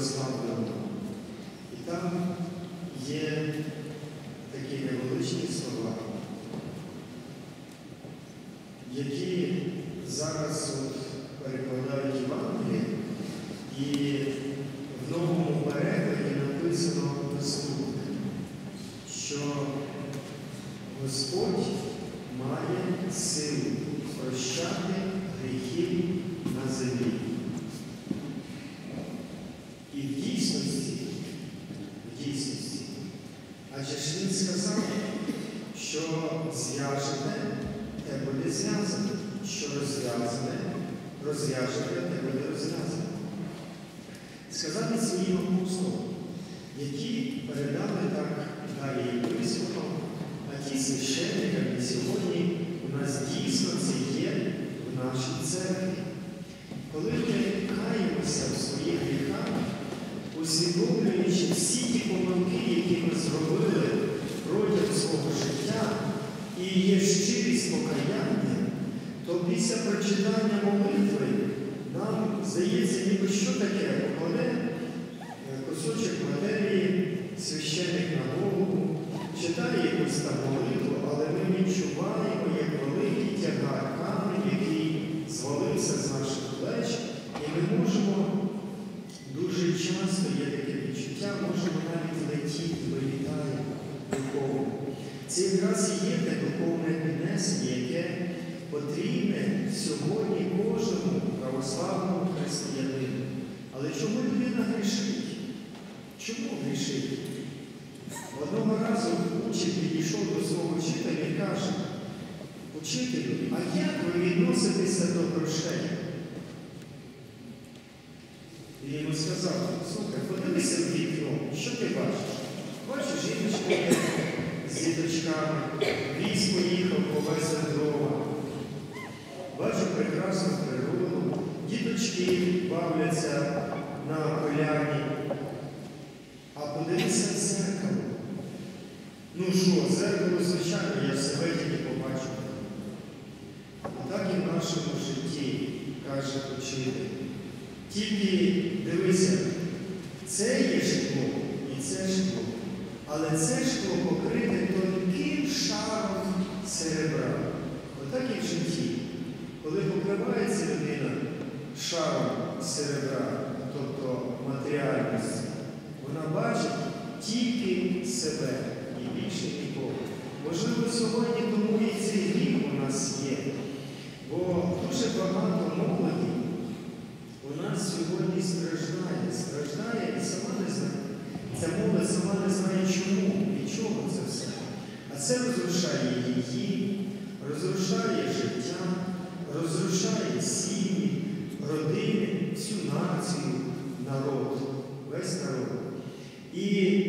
розслаблено. І там є такі невеличкі слова, які зараз перекладають Євангеліє, і адже ж він сказав, що зв'яжете, те буде зв'язане, що розв'язане, розв'яжете, те буде розв'язане. Сказати своїм апостолам, які передали так далі єпископам, а ті священникам, сьогодні у нас дійсно це є в нашій церкві. Коли ми каємося в своїх гріхах, усвідомлюючи всі ті помилки, які ми зробили свого життя, і є щирість покаяння, то після прочитання молитви нам здається, ніби що таке покладе кусочок матерії, священник на голову, читає якусь там молитву, але ми відчуваємо, як великий тягар камінь, який звалився з наших плеч, і ми можемо дуже часто є таке відчуття, можемо навіть летіти, вилітаємо духовно. Це якраз і є те духовне піднесення, яке потрібне сьогодні кожному православному християнину. Але чому людина грішить? Чому грішить? Одного разу учень підійшов до свого вчителя і каже, учителю, а як ви відноситеся до грошей? І йому сказав, слухай, подивися в вікно, що ти бачиш? Бачиш жіночку діточками, віз поїхав, повезе дрова. Бачу прекрасну природу, діточки бавляться на поляні. А подивися в зеркало. Ну що, зеркало, звичайно, я в себе тільки побачу. А так і в нашому житті, каже учитель. Тільки дивися, це є шкло і це шкло. Але це шкло покрите тонким шаром серебра. Отак і в житті. Коли покривається людина шаром серебра, тобто матеріальності, вона бачить тільки себе і більше нікого. Можливо, сьогодні тому і цей гріх у нас є. Бо дуже багато молоді у нас сьогодні страждає, страждає і сама не знає. Ця молодь сама не знає чому, від чого це все. А це розрушає її, розрушає життя, розрушає сім'ї, родини, всю націю, народ, весь народ. І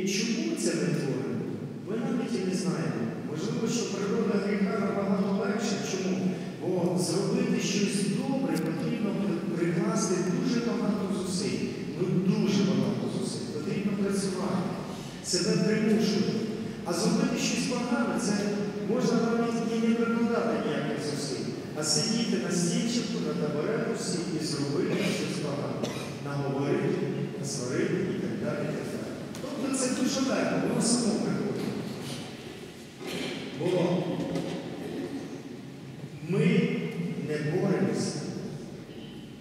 чому це ми творимо? Ми навіть і не знаємо. Можливо, що природа гріха набагато легша. Чому? Бо зробити щось добре потрібно прикласти дуже багато зусиль. Ну дуже багато зусиль. Потрібно працювати, себе примушувати. А зробити щось погане, це можна навіть і не прикладати ніяких зусиль, а сидіти на стільчику, на табуретусі і зробити щось погане. Наговорити, насварити і так далі. І так далі. Тобто це дуже легко, воно само приходить. Бо ми не боремося,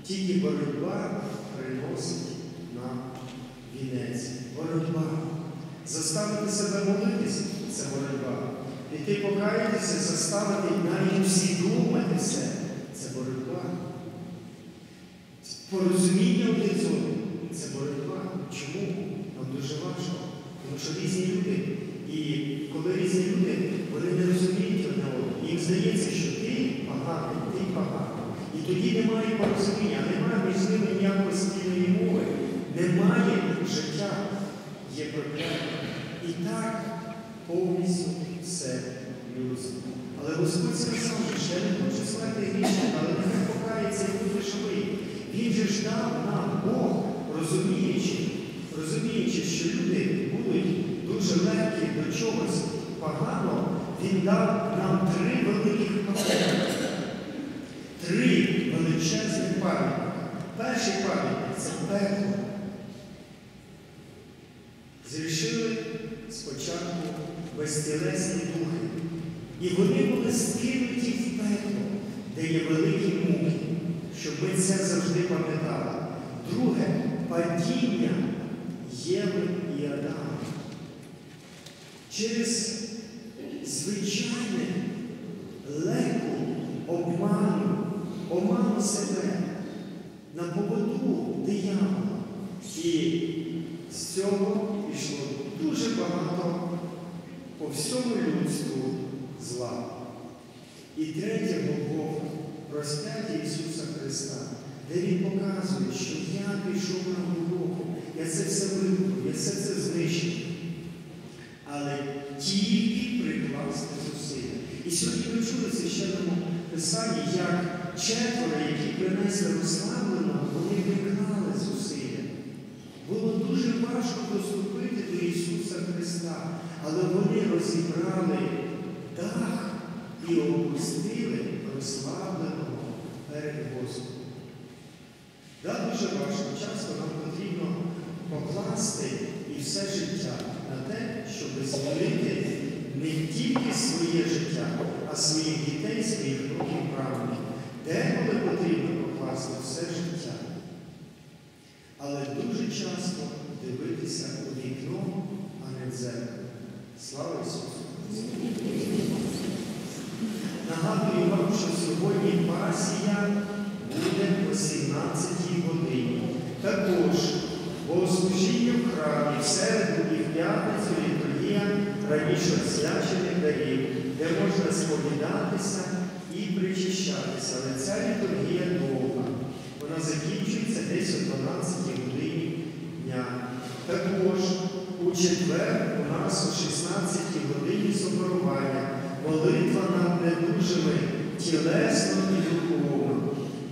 тільки боротьба приносить нам вінець. Боротьба. Заставити себе молитися це боротьба. Піти покаятися, заставити навіть усвідомити це це боротьба. Порозуміння один з одним це боротьба. Чому? Нам дуже важко. Тому що різні люди. І коли різні люди, вони не розуміють одне одного. Їм здається, що ти поганий, ти поганий. І тоді немає порозуміння, немає між ними ніякої спільної мови, немає життя, є прокляття. І так повністю все людство. Але Господь сказав, що не хочу слати грішника, але нехай покається і буде живий. Він же ж дав нам Бог, розуміючи, розуміючи, що люди будуть дуже легкі до чогось поганого, Він дав нам три великих пам'ятника. Три величезних пам'ятника. Перший пам'ятник це пекло. зрішили спочатку безтілесні духи. І вони були скинуті в пекло, де є великі муки, щоб ми це завжди пам'ятали. Друге падіння Єви і Адама. Через звичайне легку обману, оману себе на поводу диявола. І з цього пішло дуже багато по всьому людству зла. І третє було розп'яття Ісуса Христа, де Він показує, що я пішов на Голгофу, я це все вибрав, я все це знищив. Але тільки прикласти зусилля. І сьогодні ми чули священному писанні, як четверо, які принесли розслаблено, вони приклали зусилля. Було дуже важко доступити до Ісуса Христа, але вони розібрали дах і опустили розслабленого перед Господом. Да, дуже важко, часто нам потрібно покласти і все життя на те, щоб змінити не тільки своє життя, а своїх дітей, своїх років правильних. Деколи потрібно покласти все життя. Але дуже часто дивитися у вікно, а не в зеркало. Слава Ісусу! Нагадую вам, що сьогодні пасія буде о 17 годині. Також богослужіння в храмі в середу і в п'ятницю літургія раніше освячених дарів, де можна сповідатися і причащатися. Але ця літургія довга. Вона закінчується десь о 12 годині дня. Також у четвер у нас о 16 годині соборування, молитва над недужими тілесно і духовно.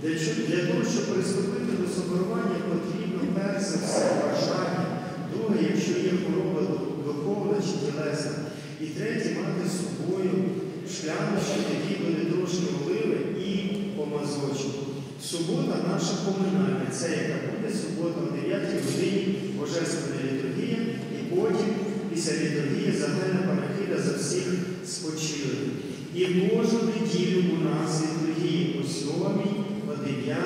Для, того, щоб приступити до соборування, потрібно перш за все бажання. Друге, якщо є хвороба духовна чи тілесна. І третє, мати з собою шкляночки, які були трошки оливи і помазочок. Субота наша поминальна, це яка буде субота о 9 годині і потім після літургії мене, панахида за всіх спочили. І кожну неділю у нас літургії о 7, о 9,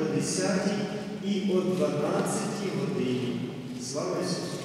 о 10 і о 12 годині. Слава Ісусу!